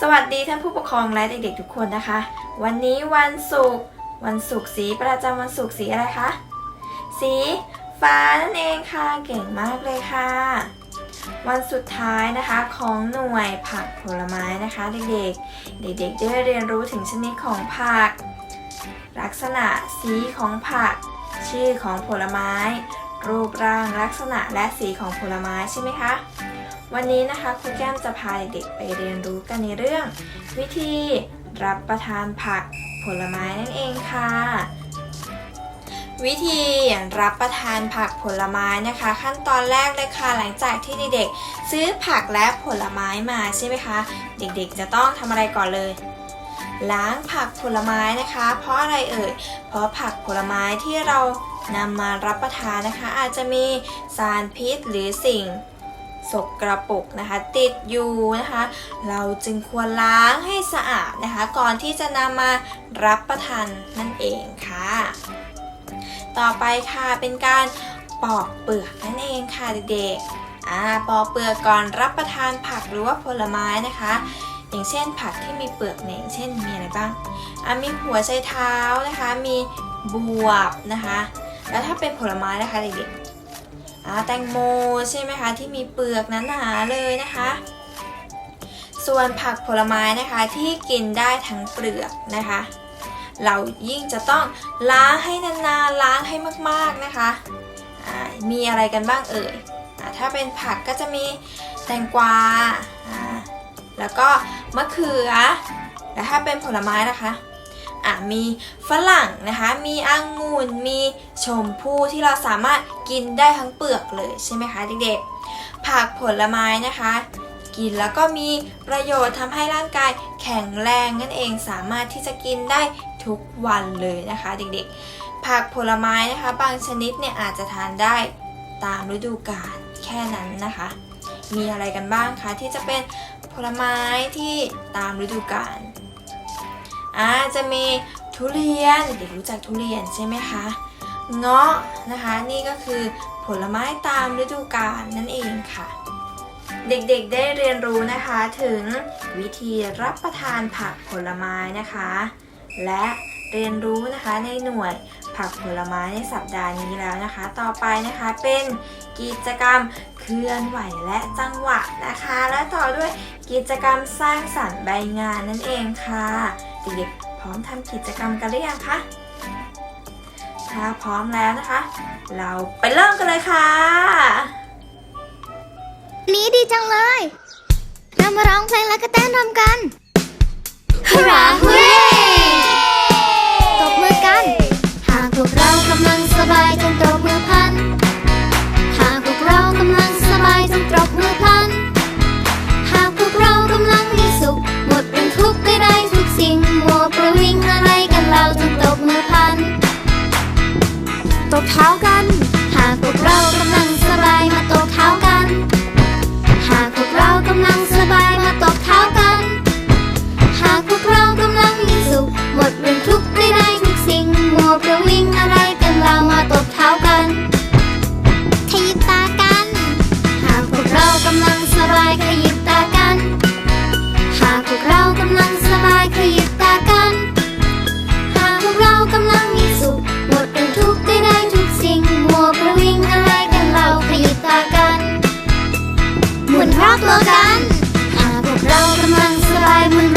สวัสดีท่านผู้ปกครองและเด็กๆทุกคนนะคะ วันนี้วันศุกร์วันศุกร์สีประจำวันศุกร์สีอะไรคะสีฟ้านั่นเองค่ะเก่งมากเลยค่ะ วันสุดท้ายนะคะของหน่วยผักผลไม้นะคะ เด็กๆ เด็กๆได้เรียนรู้ถึงชนิดของผัก ลักษณะสีของผัก ชื่อของผลไม้ รูปร่างลักษณะและสีของผลไม้ใช่ไหมคะ วันนี้นะคะครูแก้มจะพาเด็กๆไปเรียนรู้กันในเรื่อง วิธีรับประทานผักผลไม้นั่นเองค่ะ วิธีรับประทานผักผลไม้นะคะ ขั้นตอนแรกเลยค่ะหลังจากที่เด็กๆซื้อผักและผลไม้มาใช่ไหมคะ เด็กๆจะต้องทำอะไรก่อนเลยล้างผักผลไม้นะคะ เพราะอะไรเอ่ย เพราะผักผลไม้ที่เรานำมารับประทานนะคะ อาจจะมีสารพิษหรือสิ่ง สกรปรกนะคะ ติดอยู่นะคะ เราจึงควรล้างให้สะอาดนะคะ ก่อนที่จะนำมารับประทานนั่นเองค่ะ ต่อไปค่ะเป็นการปอกเปลือกนั่นเองค่ะเด็กๆอ่าปอกเปลือกก่อนรับประทานผักหรือว่าผลไม้นะคะ อย่างเช่นผักที่มีเปลือกเนี่ยเช่นมีอะไรบ้างอ่ามีหัวไชเท้านะคะ มีบวบนะคะ แล้วถ้าเป็นผลไม้นะคะเด็กๆ แตงโมใช่ไหมคะที่มีเปลือกนั้นาเลยนะคะ ส่วนผักผลไม้นะคะที่กินได้ทั้งเปลือกนะคะ เรายิ่งจะต้องล้างให้นานๆล้างให้มากๆนะคะมีอะไรกันบ้างเอ่ยอถ้าเป็นผักก็จะมีแตงกวาอ่าแล้วก็มะเขือ และถ้าเป็นผลไม้นะคะ อะมีฝรั่งนะคะ มีองุ่น มีชมพู่ที่เราสามารถกินได้ทั้งเปลือกเลยใช่ไหมคะเด็กๆ ผักผลไม้นะคะ กินแล้วก็มีประโยชน์ทำให้ร่างกายแข็งแรงนั่นเองสามารถที่จะกินได้ทุกวันเลยนะคะเด็กๆ ผักผลไม้นะคะบางชนิดเนี่ยอาจจะทานได้ตามฤดูกาลแค่นั้นนะคะ มีอะไรกันบ้างคะที่จะเป็นผลไม้ที่ตามฤดูกาล อ่าจะมีทุเรียนเด็กรู้จักทุเรียนใช่ไหมคะเงาะนะคะนี่ก็คือผลไม้ตามฤดูกาลนั่นเองค่ะ เด็กๆได้เรียนรู้นะคะถึงวิธีรับประทานผักผลไม้นะคะ และเรียนรู้นะคะในหน่วยผักผลไม้ในสัปดาห์นี้แล้วนะคะ ต่อไปนะคะเป็นกิจกรรมเคลื่อนไหวและจังหวะนะคะ และต่อด้วยกิจกรรมสร้างสรรค์ใบงานนั่นเองค่ะ เด็กๆพร้อมทำกิจกรรมกันหรือยังคะ ถ้าพร้อมแล้วนะคะ เราไปเริ่มกันเลยค่ะ นี้ดีจังเลย เรามาร้องเพลงและก็เต้นรำกันฮูราฮูเร่ตบมือกัน หากพวกเรากำลังสบายจงตบมือพลั ต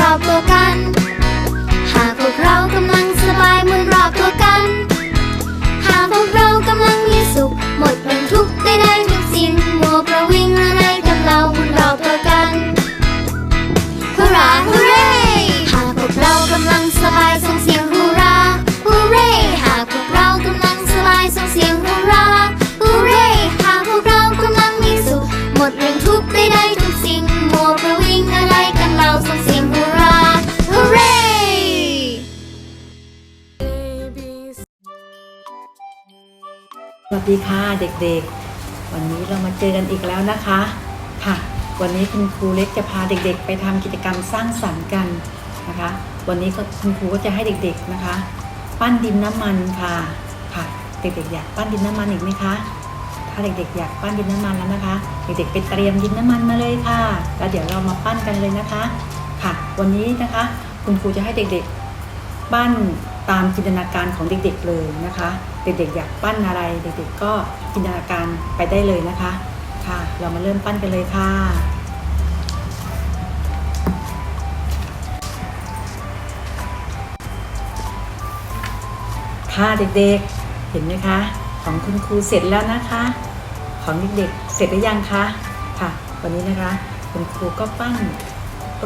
บาย สวัสดีค่ะเด็กๆ วันนี้เรามาเจอกันอีกแล้วนะคะค่ะ วันนี้คุณครูเล็กจะพาเด็กๆ ไปทำกิจกรรมสร้างสรรค์กันนะคะ วันนี้ก็คุณครูก็จะให้เด็กๆนะคะ ปั้นดินน้ำมันค่ะค่ะ เด็กๆอยากปั้นดินน้ำมันอีกไหมคะถ้าเด็กๆอยากปั้นดินน้ำมันแล้วนะคะ เด็กๆไปเตรียมดินน้ำมันมาเลยค่ะ แล้วเดี๋ยวเรามาปั้นกันเลยนะคะค่ะ วันนี้นะคะคุณครูจะให้เด็กๆ ปั้นตามจินตนาการของเด็กๆเลยนะคะ เด็กๆอยากปั้นอะไร เด็กๆก็จินตนาการไปได้เลยนะคะค่ะ เรามาเริ่มปั้นกันเลยค่ะค่ะเด็กๆเห็นไหมคะ ของคุณครูเสร็จแล้วนะคะ ของเด็กๆเสร็จหรือยังคะค่ะ วันนี้นะคะ คุณครูก็ปั้น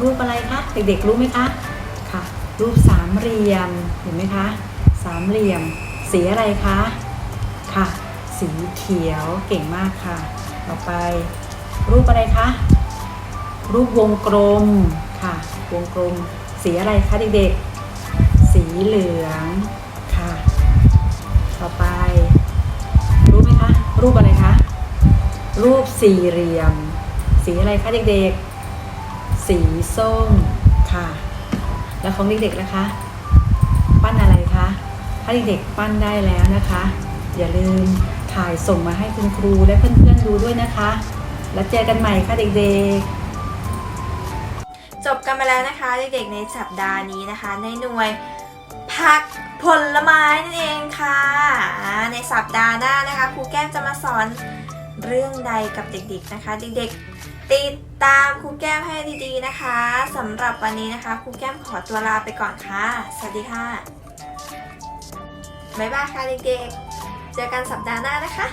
รูปอะไรคะเด็กๆรู้ไหมคะค่ะ รูปสามเหลี่ยมเห็นไหมคะสามเหลี่ยม สีอะไรคะค่ะ สีเขียวเก่งมากค่ะ ต่อไป รูปอะไรคะรูปวงกลมค่ะ วงกลม สีอะไรคะเด็กๆ สีเหลืองค่ะ ต่อไป รู้ไหมคะ รูปอะไรคะ รูปสี่เหลี่ยม สีอะไรคะเด็กๆ สีส้มค่ะ แล้วของเด็กๆนะคะปั้นอะไรคะ ถ้าเด็กๆปั้นได้แล้วนะคะ อย่าลืมถ่ายส่งมาให้คุณครูและเพื่อนๆดูด้วยนะคะ แล้วเจอกันใหม่ค่ะเด็กๆจบกันไปแล้วนะคะเด็กๆในสัปดาห์นี้นะคะ ในหน่วยผักผลไม้นั่นเองค่ะ ในสัปดาห์หน้านะคะครูแก้มจะมาสอนเรื่องใดกับเด็กๆนะคะ เด็กๆติดตามครูแก้มให้ดีๆนะคะสำหรับวันนี้นะคะครูแก้มขอตัวลาไปก่อนค่ะ สวัสดีค่ะ บ๊ายบายค่ะเด็กๆ เจอกันสัปดาห์หน้านะคะ